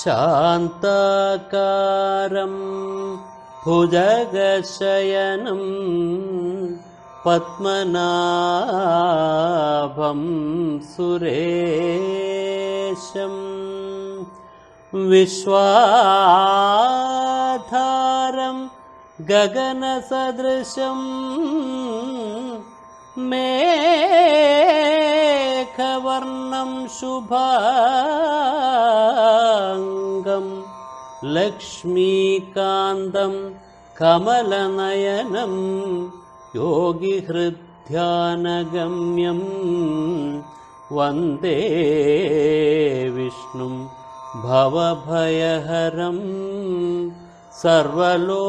शान्ताकारं भुजगशयनं पद्मनाभं सुरेशम् विश्वाधारं गगनसदृशम् मेघवर्णं शुभाङ्गं लक्ष्मीकान्तं कमलनयनं योगिहृद्ध्यानगम्यं वन्दे विष्णुं भवभयहरं सर्वलोकैकनाथम्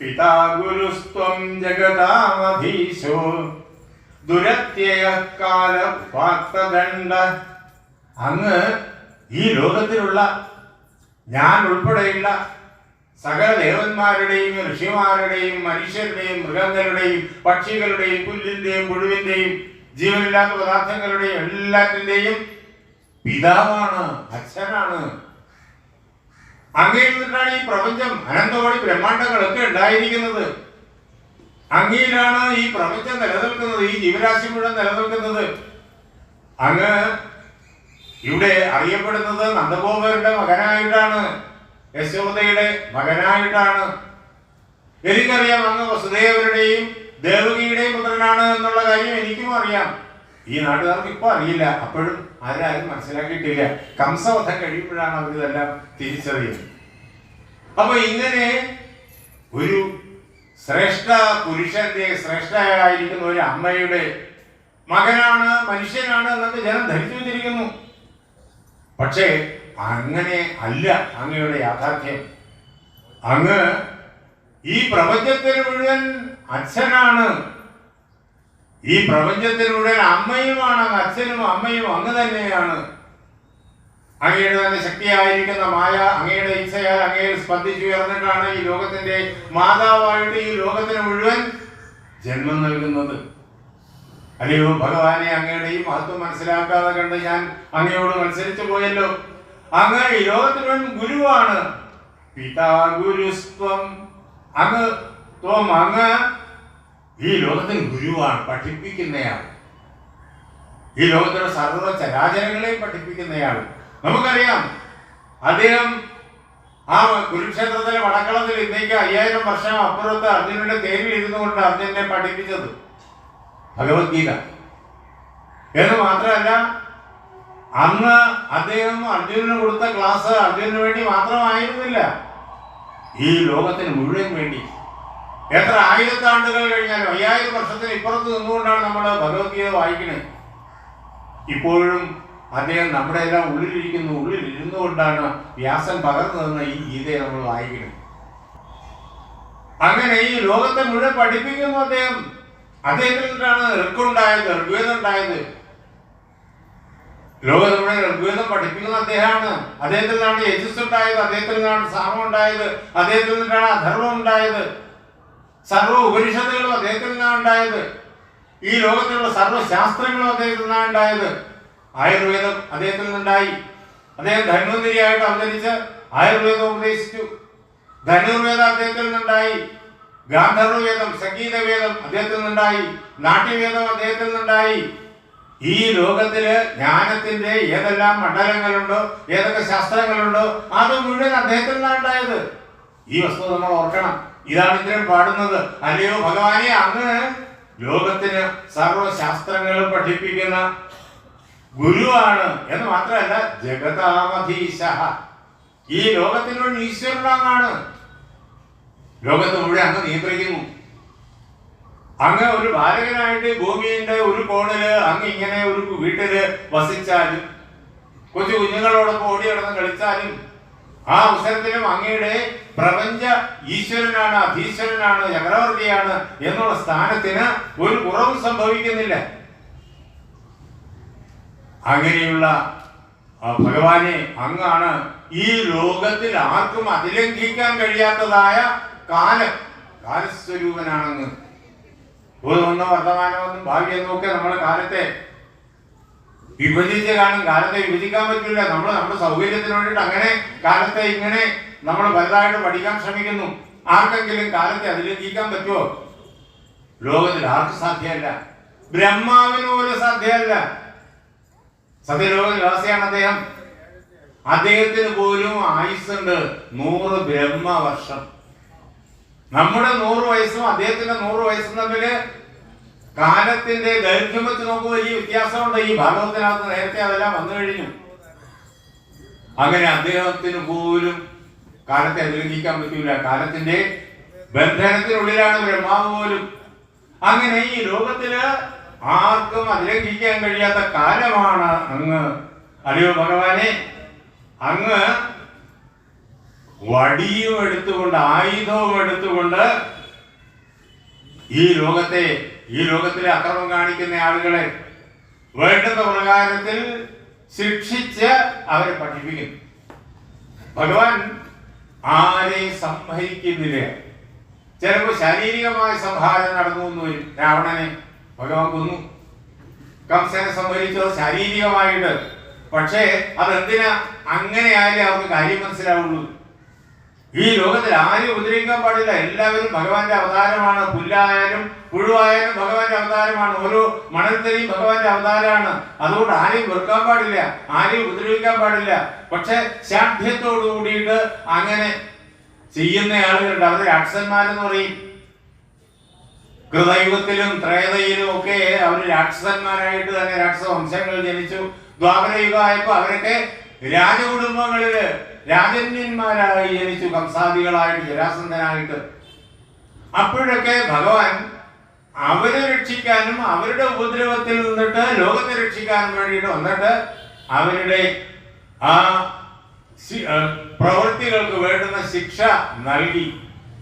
പിതാ ഗുരുസ്ത്വം ജഗതാമധീശോ ദുരത്യയകാല വാക്തദണ്ഡ അങ്ങ് ഈ ലോകത്തിലുള്ള ഞാൻ ഉൾപ്പെടെയുള്ള സകല ദേവന്മാരുടെയും ഋഷിമാരുടെയും മനുഷ്യരുടെയും മൃഗങ്ങളുടെയും പക്ഷികളുടെയും പുല്ലിന്റെയും പുഴുവിന്റെയും ജീവനില്ലാത്ത പദാർത്ഥങ്ങളുടെയും എല്ലാത്തിന്റെയും പിതാവാണ് അച്ഛനാണ്. അങ്ങയിൽ നിന്നിട്ടാണ് ഈ പ്രപഞ്ചം അനന്തകോടി ബ്രഹ്മാണ്ടങ്ങളൊക്കെ ഉണ്ടായിരിക്കുന്നത്. അങ്ങയിലാണ് ഈ പ്രപഞ്ചം നിലനിൽക്കുന്നത് ഈ ജീവരാശി മുഴുവൻ നിലനിൽക്കുന്നത്. അങ്ങ് ഇവിടെ അറിയപ്പെടുന്നത് നന്ദഗോപരുടെ മകനായിട്ടാണ് യശോദയുടെ മകനായിട്ടാണ്. എനിക്കറിയാം അങ്ങ് വസുദേവരുടെയും ദേവകിയുടെയും പുത്രനാണ് എന്നുള്ള കാര്യം എനിക്കും അറിയാം. ഈ നാട്ടുകാർക്ക് ഇപ്പൊ അറിയില്ല. അപ്പോഴും ആരാരും മനസ്സിലാക്കിയിട്ടില്ല. കംസവധം കഴിയുമ്പോഴാണ് അവരിതെല്ലാം തിരിച്ചറിയുന്നത്. അപ്പൊ ഇങ്ങനെ ഒരു ശ്രേഷ്ഠ പുരുഷന്റെ ശ്രേഷ്ഠയായിരിക്കുന്ന ഒരു അമ്മയുടെ മകനാണ് മനുഷ്യനാണ് എന്നൊക്കെ ജനം ധരിച്ചു വെച്ചിരിക്കുന്നു. പക്ഷേ അങ്ങനെ അല്ല അങ്ങയുടെ യാഥാർത്ഥ്യം. അങ്ങ് ഈ പ്രപഞ്ചത്തിന് മുഴുവൻ അച്ഛനാണ്. ഈ പ്രപഞ്ചത്തിലൂടെ അമ്മയുമാണ് അച്ഛനും അമ്മയും അങ്ങ് തന്നെയാണ്. അങ്ങയുടെ തന്നെ ശക്തിയായിരിക്കുന്ന മായ അങ്ങയുടെ ഇച്ഛയാൽ അങ്ങയിൽ സ്പന്ദിച്ചുയർന്നിട്ടാണ് ഈ ലോകത്തിന്റെ മാതാവായിട്ട് ഈ ലോകത്തിന് മുഴുവൻ ജന്മം നൽകുന്നത്. അല്ലയോ ഭഗവാനെ അങ്ങയുടെ ഈ മഹത്വം മനസ്സിലാക്കാതെ കണ്ട് ഞാൻ അങ്ങയോട് മത്സരിച്ചു പോയല്ലോ. അങ്ങ് ഈ ലോകത്തിന് ഗുരുവാണ്. പിതാ ഗുരുസ്ത്വം അങ്ങ് ത്വം അങ്ങ് ഈ ലോകത്തിൽ ഗുരുവാണ് പഠിപ്പിക്കുന്നയാൾ. ഈ ലോകത്തിലെ സർവ ചരാചരങ്ങളെയും പഠിപ്പിക്കുന്നയാൾ. നമുക്കറിയാം അദ്ദേഹം ആ കുരുക്ഷേത്രത്തിലെ വടക്കളത്തിൽ ഇന്നേക്ക് അയ്യായിരം വർഷം അപ്പുറത്ത് അർജുനന്റെ തേരിൽ ഇരുന്നു കൊണ്ട് അർജുനെ പഠിപ്പിച്ചത്. ഭഗവത്ഗീത. എന്ന് മാത്രമല്ല അന്ന് അദ്ദേഹം അർജുനന് കൊടുത്ത ക്ലാസ് അർജുനന് വേണ്ടി മാത്രമായിരുന്നില്ല. ഈ ലോകത്തിന് മുഴുവൻ വേണ്ടി എത്ര ആയിരത്താണ്ടുകൾ കഴിഞ്ഞാലും അയ്യായിരം വർഷത്തിന് ഇപ്പുറത്ത് നിന്നുകൊണ്ടാണ് നമ്മൾ ഭഗവത്ഗീത വായിക്കുന്നത്. ഇപ്പോഴും അദ്ദേഹം നമ്മുടെ എല്ലാം ഉള്ളിലിരിക്കുന്നു ഉള്ളിലിരുന്നു കൊണ്ടാണ് വ്യാസൻ പകർന്നു തന്ന ഈ ഗീതയെ നമ്മൾ വായിക്കുന്നത്. അങ്ങനെ ഈ ലോകത്തെ മുഴുവൻ പഠിപ്പിക്കുന്നു അദ്ദേഹം. അദ്ദേഹത്തിൽ നിന്നാണ് ഋക്കുണ്ടായത് ഋഗ്വേദം ഉണ്ടായത് ലോകത്തെ മുഴുവൻ ഋഗ്വേദം പഠിപ്പിക്കുന്ന അദ്ദേഹമാണ്. അദ്ദേഹത്തിൽ നിന്നാണ് യജസ് ഉണ്ടായത് അദ്ദേഹത്തിൽ നിന്നാണ് സാമം ഉണ്ടായത് അദ്ദേഹത്തിൽ നിന്നാണ് അധർവം ഉണ്ടായത്. സർവ ഉപനിഷത്തുകളും അദ്ദേഹത്തിൽ നിന്നാണ് ഉണ്ടായത്. ഈ ലോകത്തിലുള്ള സർവശാസ്ത്രങ്ങളും അദ്ദേഹത്തിൽ നിന്നാണ് ഉണ്ടായത്. ആയുർവേദം അദ്ദേഹത്തിൽ നിന്നുണ്ടായി അദ്ദേഹം ധന്വന്തിരിയായിട്ട് അവതരിച്ച് ആയുർവേദം ഉപദേശിച്ചു. ധനുർവേദം അദ്ദേഹത്തിൽ നിന്നുണ്ടായി ഗാന്ധർവവേദം സംഗീതവേദം അദ്ദേഹത്തിൽ നിന്നുണ്ടായി നാട്യവേദം അദ്ദേഹത്തിൽ നിന്നുണ്ടായി ഈ ലോകത്തിൽ ജ്ഞാനത്തിന്റെ ഏതെല്ലാം മണ്ഡലങ്ങളുണ്ടോ ഏതൊക്കെ ശാസ്ത്രങ്ങളുണ്ടോ അത് മുഴുവൻ അദ്ദേഹത്തിൽ നിന്നാണ് ഉണ്ടായത്. ഈ വസ്തു നമ്മൾ ഓർക്കണം. ഇതാണ് ഇത്രയും പാടുന്നത്. അല്ലയോ ഭഗവാനെ അങ്ങ് ലോകത്തിന് സർവശാസ്ത്രങ്ങളും പഠിപ്പിക്കുന്ന ഗുരുവാണ്. എന്ന് മാത്രമല്ല ജഗതാമധീശ ഈ ലോകത്തിനുള്ള ഈശ്വരനാണ്. ലോകത്ത് മുഴുവൻ അങ്ങ് നിയന്ത്രിക്കുന്നു. അങ്ങ് ഒരു ബാലകനായിട്ട് ഭൂമിയുടെ ഒരു കോണിൽ അങ്ങ് ഇങ്ങനെ ഒരു വീട്ടിൽ വസിച്ചാലും കൊച്ചു കുഞ്ഞുങ്ങളോടൊപ്പം ഓടി നടന്ന് കളിച്ചാലും ആ അവസരത്തിലും അങ്ങയുടെ പ്രപഞ്ച ഈശ്വരനാണ് അധീശ്വരനാണ് ചക്രവർത്തിയാണ് എന്നുള്ള സ്ഥാനത്തിന് ഒരു കുറവും സംഭവിക്കുന്നില്ല. അങ്ങനെയുള്ള ഭഗവാനെ അങ്ങാണ് ഈ ലോകത്തിൽ ആർക്കും അതിലംഘിക്കാൻ കഴിയാത്തതായ കാലം. കാലസ്വരൂപനാണെന്ന്. ഒന്നോ വർത്തമാനമൊന്നും ഭാവിയെന്നൊക്കെ നമ്മുടെ കാലത്തെ വിഭജിച്ച് കാണും. കാലത്തെ വിഭജിക്കാൻ പറ്റില്ല നമ്മൾ നമ്മുടെ സൗകര്യത്തിന് വേണ്ടിയിട്ട് അങ്ങനെ കാലത്തെ ഇങ്ങനെ നമ്മൾ വലുതായിട്ട് പഠിക്കാൻ ശ്രമിക്കുന്നു. ആർക്കെങ്കിലും കാലത്തെ അതിലംഘിക്കാൻ പറ്റുമോ ലോകത്തിൽ ആർക്കും സാധ്യമല്ല ബ്രഹ്മാവിന് പോലും സാധ്യമല്ല സത്യലോക നിവാസിയാണ് അദ്ദേഹം. അദ്ദേഹത്തിന് പോലും ആയുസ്സുണ്ട്. നൂറ് ബ്രഹ്മവർഷം. നമ്മുടെ നൂറ് വയസ്സും അദ്ദേഹത്തിന്റെ നൂറ് വയസ്സും തമ്മിൽ കാലത്തിന്റെ ദൈർഘ്യം വെച്ച് നോക്കുമ്പോൾ വലിയ വ്യത്യാസമുണ്ട്. ഈ ഭാഗവത്തിനകത്ത് നേരത്തെ അതെല്ലാം വന്നു കഴിഞ്ഞു. അങ്ങനെ അദ്ദേഹത്തിന് പോലും കാലത്തെ അതിലംഘിക്കാൻ പറ്റൂല കാലത്തിന്റെ ബന്ധനത്തിനുള്ളിലാണ് ബ്രഹ്മാവ് പോലും. അങ്ങനെ ഈ ലോകത്തിൽ ആർക്കും അതിലംഘിക്കാൻ കഴിയാത്ത കാലമാണ് അങ്ങ്. അറിയോ ഭഗവാനെ? അങ്ങ് വടിയും എടുത്തുകൊണ്ട് ആയുധവും എടുത്തുകൊണ്ട് ഈ ലോകത്തെ ഈ ലോകത്തിലെ അക്രമം കാണിക്കുന്ന ആളുകളെ വേണ്ടുന്ന പ്രകാരത്തിൽ ശിക്ഷിച്ച് അവരെ പഠിപ്പിക്കുന്നു. ഭഗവാൻ ആരെയും സംഹരിക്കുന്നില്ല? ചിലപ്പോൾ ശാരീരികമായ സംഹാരം നടന്നു എന്ന് വരും. രാവണനെ ഭഗവാൻ കൊന്നു. കംസനെ സംഹരിച്ചത് ശാരീരികമായിട്ട്. പക്ഷേ അതെന്തിനാ അങ്ങനെ ആയാലേ അവർക്ക് കാര്യം മനസ്സിലാവുള്ളൂ. ഈ ലോകത്തിൽ ആരും ഉപദ്രവിക്കാൻ പാടില്ല. എല്ലാവരും ഭഗവാന്റെ അവതാരമാണ്. പുല്ലായാലും പുഴുവായാലും ഭഗവാന്റെ അവതാരമാണ്. ഓരോ മണൽത്തരിയും ഭഗവാന്റെ അവതാരമാണ്. അതുകൊണ്ട് ആരെയും വെറുക്കാൻ പാടില്ല ആരെയും ഉപദ്രവിക്കാൻ പാടില്ല. പക്ഷെ ശാഠ്യത്തോടു കൂടിയിട്ട് അങ്ങനെ ചെയ്യുന്ന ആളുകളുണ്ട്. അവർ രാക്ഷസന്മാരെന്ന് പറയും. കൃതയുഗത്തിലും ത്രേതയിലും ഒക്കെ അവർ രാക്ഷസന്മാരായിട്ട് തന്നെ രാക്ഷസ വംശങ്ങൾ ജനിച്ചു ദ്വാപരയുഗമായപ്പോ അവരൊക്കെ രാജകുടുംബങ്ങളിൽ രാജന്യന്മാരായി ജനിച്ചു. കംസാദികളായിട്ട് ജരാസന്ധനായിട്ട്. അപ്പോഴൊക്കെ ഭഗവാൻ അവരെ രക്ഷിക്കാനും അവരുടെ ഉപദ്രവത്തിൽ നിന്നിട്ട് ലോകത്തെ രക്ഷിക്കാനും വേണ്ടിയിട്ട് വന്നിട്ട് അവരുടെ ആ പ്രവൃത്തികൾക്ക് വേണ്ടുന്ന ശിക്ഷ നൽകി.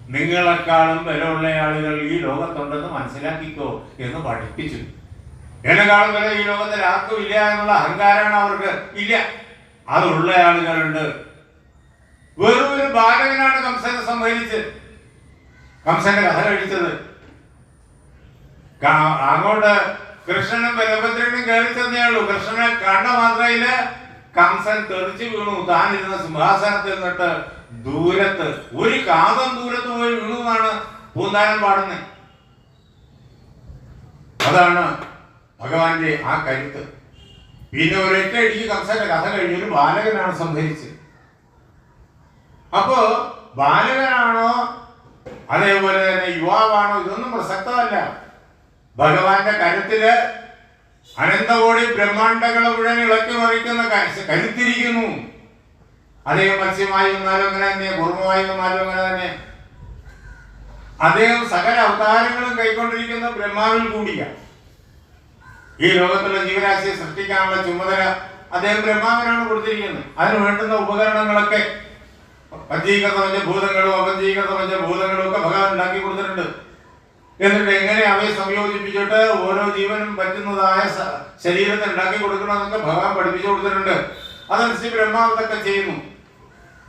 നിങ്ങളെക്കാളും വിലയുള്ള ആളുകൾ ഈ ലോകത്തുണ്ടെന്ന് മനസ്സിലാക്കിക്കോ എന്ന് പഠിപ്പിച്ചു. എന്നെക്കാളും വില ഈ ലോകത്തിൽ ആർക്കും ഇല്ല എന്നുള്ള അഹങ്കാരമാണ് അവർക്ക്. ഇല്ല. അതുള്ള ആളുകളുണ്ട്. വെറും ഒരു ബാലകനാണ് കംസനെ സംഹരിച്ച്. കംസന്റെ കഥ കഴിച്ചത്. അങ്ങോട്ട് കൃഷ്ണനും ബലഭദ്രനും കയറി തന്നെയുള്ളൂ കൃഷ്ണനെ കണ്ട മാത്രയിൽ കംസൻ തെറിച്ചു വീണു. താനിരുന്ന സിംഹാസനത്തിൽ നിന്നിട്ട് ദൂരത്ത് ഒരു കാതം ദൂരത്ത് പോയി വീണു എന്നാണ് പൂന്താനം പാടുന്നത്. അതാണ് ഭഗവാന്റെ ആ കരുത്ത്. പിന്നെ ഒരൊറ്റ അടിക്ക് കംസന്റെ കഥ കഴിഞ്ഞ് ഒരു ബാലകനാണ് സംഭരിച്ചത് അപ്പോ ബാലകനാണോ അതേപോലെ തന്നെ യുവാവാണോ? ഇതൊന്നും പ്രസക്തമല്ല. ഭഗവാന്റെ കരുത്തിൽ അനന്തകോടി ബ്രഹ്മാണ്ടങ്ങളെ മുഴുവൻ ഇളക്കി മറിക്കുന്ന കരുത്തിരിക്കുന്നു. അദ്ദേഹം മത്സ്യമായി വന്നാലും അങ്ങനെ തന്നെ കുർമ്മമായി വന്നാലും അങ്ങനെ തന്നെ. അദ്ദേഹം സകല അവതാരങ്ങളും കൈക്കൊണ്ടിരിക്കുന്ന ബ്രഹ്മാവിൽ കൂടിയാണ് ഈ ലോകത്തുള്ള ജീവരാശിയെ സൃഷ്ടിക്കാനുള്ള ചുമതല അദ്ദേഹം ബ്രഹ്മാവിനാണ് കൊടുത്തിരിക്കുന്നത്. അതിന് വേണ്ടുന്ന ഉപകരണങ്ങളൊക്കെ പഞ്ചീകൃത ഭൂതങ്ങളും അപഞ്ചീകൃത ഭൂതങ്ങളും ഒക്കെ ഭഗവാൻ ഉണ്ടാക്കി കൊടുത്തിട്ടുണ്ട്. എന്നിട്ട് എങ്ങനെ അവയെ സംയോജിപ്പിച്ചിട്ട് ഓരോ ജീവനും പറ്റുന്നതായ ശരീരത്തെ ഉണ്ടാക്കി കൊടുക്കണമെന്നൊക്കെ ഭഗവാൻ പഠിപ്പിച്ചു കൊടുത്തിട്ടുണ്ട്. അതനുസരിച്ച് ബ്രഹ്മാവതൊക്കെ ചെയ്യുന്നു.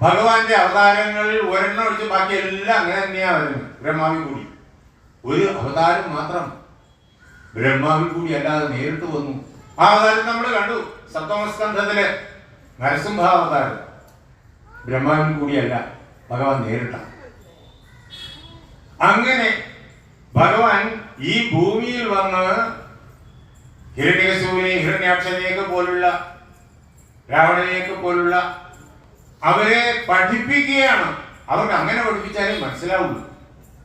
ഭഗവാന്റെ അവതാരങ്ങളിൽ ഒരെണ്ണം ഒഴിച്ച് ബാക്കി എല്ലാം അങ്ങനെ തന്നെയാണ് വരുന്നത്. കൂടി. ഒരു അവതാരം മാത്രം ബ്രഹ്മാവി കൂടി അല്ലാതെ നേരിട്ട് വന്നു. ആ അവതാരം നമ്മൾ കണ്ടു. സപ്തമസ്കന്ധത്തിലെ നരസിംഹാവതാരം. ബ്രഹ്മാവിൽ കൂടിയല്ല ഭഗവാൻ നേരിട്ടാണ്. അങ്ങനെ ഭഗവാൻ ഈ ഭൂമിയിൽ വന്ന് ഹിരണ്യകശുവിനെ ഹിരണ്യാക്ഷനെയൊക്കെ പോലുള്ള രാവണനെയൊക്കെ പോലുള്ള അവരെ പഠിപ്പിക്കുകയാണ്. അവർക്ക് അങ്ങനെ പഠിപ്പിച്ചാലേ മനസ്സിലാവുള്ളൂ.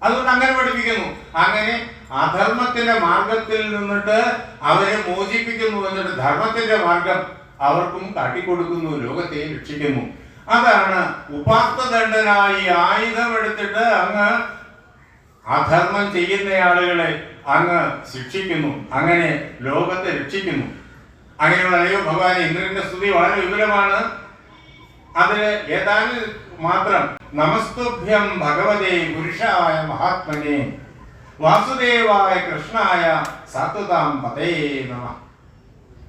അതുകൊണ്ട് അങ്ങനെ പഠിപ്പിക്കുന്നു. അങ്ങനെ അധർമ്മത്തിന്റെ മാർഗത്തിൽ നിന്നിട്ട് അവരെ മോചിപ്പിക്കുന്നു എന്നിട്ട് ധർമ്മത്തിന്റെ മാർഗം അവർക്കും കാട്ടിക്കൊടുക്കുന്നു ലോകത്തെ രക്ഷിക്കുന്നു. അതാണ് ഉപാത്തദണ്ഡനായി ആയുധമെടുത്തിട്ട് അങ്ങ് അധർമ്മം ചെയ്യുന്ന ആളുകളെ അങ്ങ് ശിക്ഷിക്കുന്നു. അങ്ങനെ ലോകത്തെ രക്ഷിക്കുന്നു. അങ്ങനെയുള്ള അയ്യോ ഭഗവാൻ ഇന്ദ്രന്റെ സ്തുതി വളരെ വിപുലമാണ്. അതിന് ഏതാനും മാത്രം നമസ്തുഭ്യം ഭഗവതേ പുരുഷായ മഹാത്മനെ വാസുദേവായ കൃഷ്ണായ സത്വതാം പതേ നമ.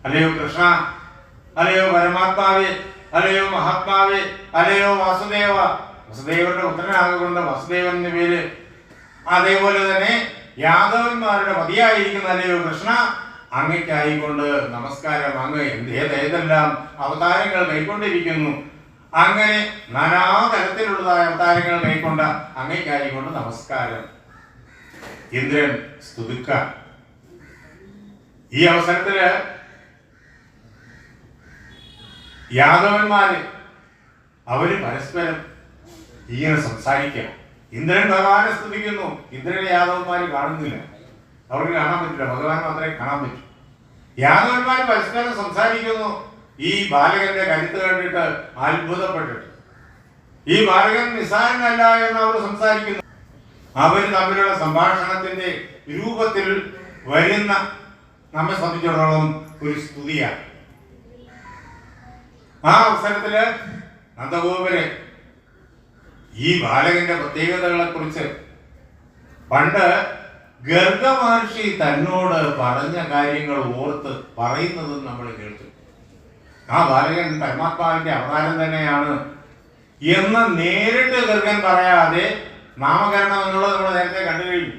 അല്ലയോ കൃഷ്ണ അല്ലയോ പരമാത്മാവേ അല്ലയോ മഹാത്മാവേ അല്ലയോ വാസുദേവ. വസുദേവരുടെ പുത്രനാകൊണ്ട് വസുദേവൻ എന്ന പേര് അതേപോലെ തന്നെ യാദവന്മാരുടെ മതിയായിരിക്കുന്ന അല്ലയോ കൃഷ്ണ? അങ്ങയ്ക്കായിക്കൊണ്ട് നമസ്കാരം അങ്ങ് ഏത് ഏതെല്ലാം അവതാരങ്ങൾ കൈക്കൊണ്ടിരിക്കുന്നു. അങ്ങനെ നാനാതരത്തിലുള്ളതായ അവതാരങ്ങൾ കൈക്കൊണ്ട അങ്ങയ്ക്കായിക്കൊണ്ട് നമസ്കാരം. ഇന്ദ്രൻ സ്തുതിക്ക. ഈ അവസരത്തിൽ യാദവന്മാര് അവർ പരസ്പരം ഇങ്ങനെ സംസാരിക്കാം ഇന്ദ്രൻ ഭഗവാനെ സ്തുതിക്കുന്നു. ഇന്ദ്രനെ യാദവന്മാര് കാണുന്നില്ല. അവർക്ക് കാണാൻ പറ്റില്ല. ഭഗവാൻ മാത്രമേ കാണാൻ പറ്റൂ. യാദവന്മാർ പരസ്പരം സംസാരിക്കുന്നു. ഈ ബാലകന്റെ കരുത്ത് കണ്ടിട്ട് അത്ഭുതപ്പെട്ടിട്ട്. ഈ ബാലകൻ നിസ്സാരനല്ല എന്ന് അവർ സംസാരിക്കുന്നു. അവർ തമ്മിലുള്ള സംഭാഷണത്തിന്റെ രൂപത്തിൽ വരുന്ന നമ്മെ സംബന്ധിച്ചിടത്തോളം ഒരു സ്തുതിയാണ്. ആ അവസരത്തിൽ നന്ദഗോപര് ഈ ബാലകന്റെ പ്രത്യേകതകളെ കുറിച്ച് പണ്ട് ഗർഗ മഹർഷി തന്നോട് പറഞ്ഞ കാര്യങ്ങൾ ഓർത്ത് പറയുന്നത് നമ്മൾ കേട്ടു. ആ ബാലകൻ പരമാത്മാവിന്റെ അവതാരം തന്നെയാണ്. എന്ന് നേരിട്ട് ഗർഗൻ പറയാതെ നാമകരണം എന്നുള്ളത് നമ്മൾ നേരത്തെ കണ്ടു കഴിഞ്ഞു.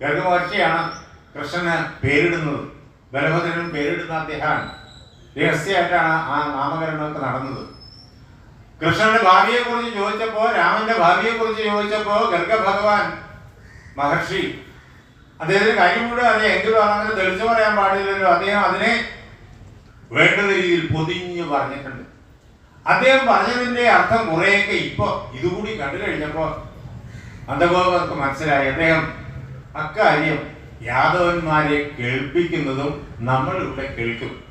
ഗർഗമഹർഷിയാണ് കൃഷ്ണന് പേരിടുന്നത്. ബലഭദ്രനും പേരിടുന്ന അദ്ദേഹമാണ്. രഹസ്യമായിട്ടാണ് ആ നാമകരണമൊക്കെ നടന്നത്. കൃഷ്ണന്റെ ഭാവിയെ കുറിച്ച് ചോദിച്ചപ്പോ രാമന്റെ ഭാവിയെ കുറിച്ച് ചോദിച്ചപ്പോ ഗർഗ ഭഗവാൻ മഹർഷി അദ്ദേഹത്തിന് കാര്യം കൂടെ അറിയാം. എങ്കിലും അങ്ങനെ തെളിച്ചു പറയാൻ പാടില്ലല്ലോ. അദ്ദേഹം അതിനെ വേണ്ടുന്ന രീതിയിൽ പൊതിഞ്ഞ് പറഞ്ഞിട്ടുണ്ട്. അദ്ദേഹം പറഞ്ഞതിന്റെ അർത്ഥം കുറെയൊക്കെ ഇപ്പൊ ഇതുകൂടി കണ്ടു കഴിഞ്ഞപ്പോ അന്ധഗോപർക്ക് മനസ്സിലായി. അദ്ദേഹം അക്കാര്യം യാദവന്മാരെ കേൾപ്പിക്കുന്നതും നമ്മൾ ഇവിടെ കേൾക്കും.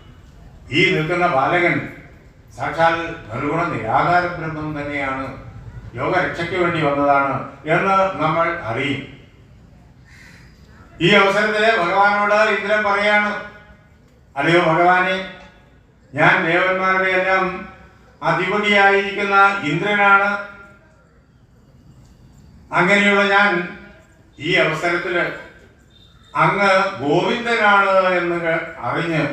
ഈ നിൽക്കുന്ന ബാലകൻ സാക്ഷാൽ നിർഗുണ നിരാകാര ബ്രഹ്മം തന്നെയാണ് യോഗരക്ഷയ്ക്ക് വേണ്ടി വന്നതാണ് എന്ന് നമ്മൾ അറിയും. ഈ അവസരത്തിൽ ഭഗവാനോട് ഇന്ദ്രൻ പറയാണ് അല്ലയോ ഭഗവാനെ ഞാൻ ദേവന്മാരുടെ എല്ലാം അധിപതിയായിരിക്കുന്ന ഇന്ദ്രനാണ്. അങ്ങനെയുള്ള ഞാൻ ഈ അവസരത്തിൽ അങ്ങ് ഗോവിന്ദനാണ് എന്ന് അറിഞ്ഞ്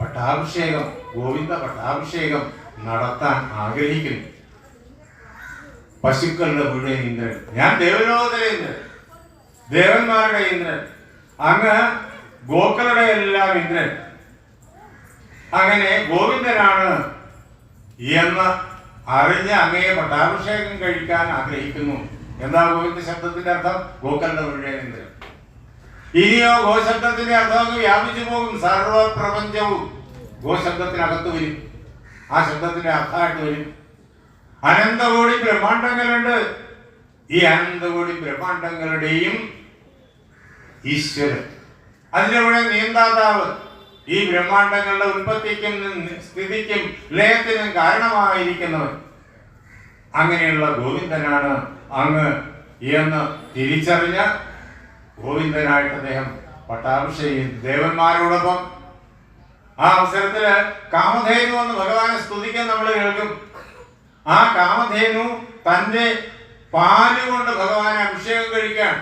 പട്ടാഭിഷേകം ഗോവിന്ദ പട്ടാഭിഷേകം നടത്താൻ ആഗ്രഹിക്കുന്നു. പശുക്കളുടെ മുഴുവൻ ഇന്ദ്രൻ. ഞാൻ ദേവലോകത്തിലെ ഇന്ദ്രൻ. ദേവന്മാരുടെ ഇന്ദ്രൻ. അങ്ങ് ഗോക്കളുടെ എല്ലാം ഇന്ദ്രൻ. അങ്ങനെ ഗോവിന്ദനാണ് എന്ന് അറിഞ്ഞ് അങ്ങയെ പട്ടാഭിഷേകം കഴിക്കാൻ ആഗ്രഹിക്കുന്നു. എന്താ ഗോവിന്ദ ശബ്ദത്തിന്റെ അർത്ഥം? ഗോക്കളുടെ മുഴുവൻ ഇന്ദ്രൻ. ഇനിയോ ഗോശബ്ദത്തിന്റെ അർത്ഥം വ്യാപിച്ചു പോകും സർവപ്രപഞ്ചവും. ഗോശബ്ദത്തിനകത്ത് വരും. ആ ശബ്ദത്തിന്റെ അർത്ഥമായിട്ട് വരും. അനന്തകോടി ബ്രഹ്മാണ്ടങ്ങളുണ്ട് ഈ അനന്തകോടി ബ്രഹ്മാണ്ടങ്ങളുടെയും ഈശ്വരൻ. അതിലൂടെ നിയന്താതാവ് ഈ ബ്രഹ്മാണ്ടങ്ങളുടെ ഉൽപ്പത്തിക്കും സ്ഥിതിക്കും ലയത്തിനും കാരണമായിരിക്കുന്നവൻ. അങ്ങനെയുള്ള ഗോവിന്ദനാണ് അങ്ങ് എന്ന് തിരിച്ചറിഞ്ഞ ഗോവിന്ദനായിട്ട് അദ്ദേഹം പട്ടാഭിഷേകം ദേവന്മാരോടൊപ്പം ആ അവസരത്തിൽ കാമധേനു എന്ന് ഭഗവാനെ സ്തുതിക്കാൻ നമ്മൾ കേൾക്കും. ആ കാമധേനു തന്റെ പാലുകൊണ്ട് ഭഗവാനെ അഭിഷേകം കഴിക്കാൻ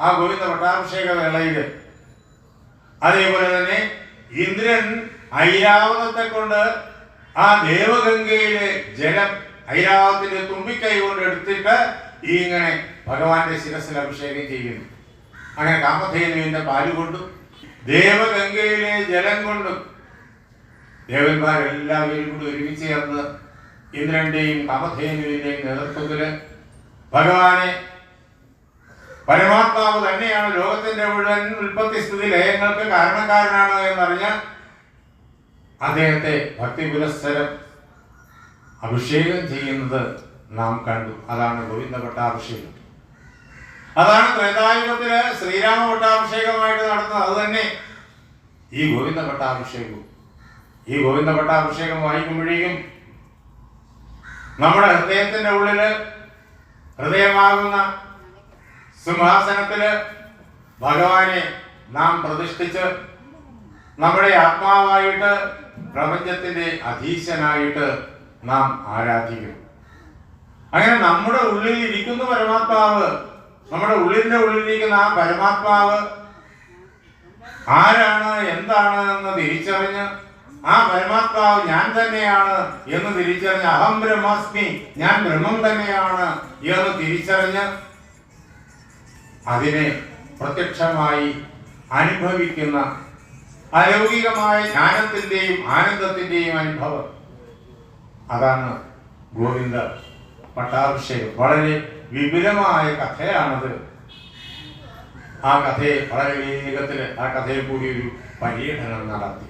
ആ ഗോവിന്ദ പട്ടാഭിഷേക വേളയിൽ. അതേപോലെ തന്നെ ഇന്ദ്രൻ ഐരാവതത്തെ കൊണ്ട് ആ ദേവഗംഗയിലെ ജലം ഐരാവത്തിന്റെ തുമ്പിക്കൈ കൊണ്ട് എടുത്തിട്ട് ഈ ഇങ്ങനെ ഭഗവാന്റെ ശിരസിൽ അഭിഷേകം ചെയ്യുന്നു. അങ്ങനെ കാമധേനുവിന്റെ പാൽ കൊണ്ടും ദേവഗംഗയിലെ ജലം കൊണ്ടും ദേവന്മാരെല്ലാവരും കൂടി ഒരുമിച്ച് ചേർന്ന് ഇന്ദ്രന്റെയും കാമധേനുവിന്റെയും നേതൃത്വത്തിൽ ഭഗവാനെ പരമാത്മാവ് തന്നെയാണ് ലോകത്തിന്റെ മുഴുവൻ ഉൽപ്പത്തി സ്ഥിതി ലയങ്ങൾക്ക് കാരണക്കാരനാണ് എന്നറിഞ്ഞ അദ്ദേഹത്തെ ഭക്തി പുരസ്സരം അഭിഷേകം ചെയ്യുന്നത് നാം കണ്ടു. അതാണ് ഗോവിന്ദപ്പെട്ട പട്ടാഭിഷേകം. അതാണ് ത്രേതായുഗത്തിൽ ശ്രീരാമ പട്ടാഭിഷേകമായിട്ട് നടത്തുന്നത് അത് തന്നെ ഈ ഗോവിന്ദ പട്ടാഭിഷേകവും ഈ ഗോവിന്ദ പട്ടാഭിഷേകം വായിക്കുമ്പോഴേക്കും നമ്മുടെ ഹൃദയത്തിന്റെ ഉള്ളിൽ ഹൃദയമാകുന്ന സിംഹാസനത്തിൽ ഭഗവാനെ നാം പ്രതിഷ്ഠിച്ച് നമ്മുടെ ആത്മാവായിട്ട് പ്രപഞ്ചത്തിന്റെ അധീശനായിട്ട് നാം ആരാധിക്കും അങ്ങനെ നമ്മുടെ ഉള്ളിൽ ഇരിക്കുന്ന പരമാത്മാവ് നമ്മുടെ ഉള്ളിന്റെ ഉള്ളിലിരിക്കുന്ന ആ പരമാത്മാവ് ആരാണ് എന്താണ് എന്ന് തിരിച്ചറിഞ്ഞ് ആ പരമാത്മാവ് ഞാൻ തന്നെയാണ് എന്ന് തിരിച്ചറിഞ്ഞ് അഹം ബ്രഹ്മാസ്മി ഞാൻ ബ്രഹ്മം തന്നെയാണ് എന്ന് തിരിച്ചറിഞ്ഞ് അതിനെ പ്രത്യക്ഷമായി അനുഭവിക്കുന്ന അലൗകികമായ ജ്ഞാനത്തിന്റെയും ആനന്ദത്തിന്റെയും അനുഭവം. അതാണ് ഗോവിന്ദ പട്ടാഭിഷേകം. വളരെ വിപുലമായ കഥയാണത്. ആ കഥയെ വളരെ വേഗത്തിൽ ആ കഥയിൽ കൂടി ഒരു പര്യടനം നടത്തി.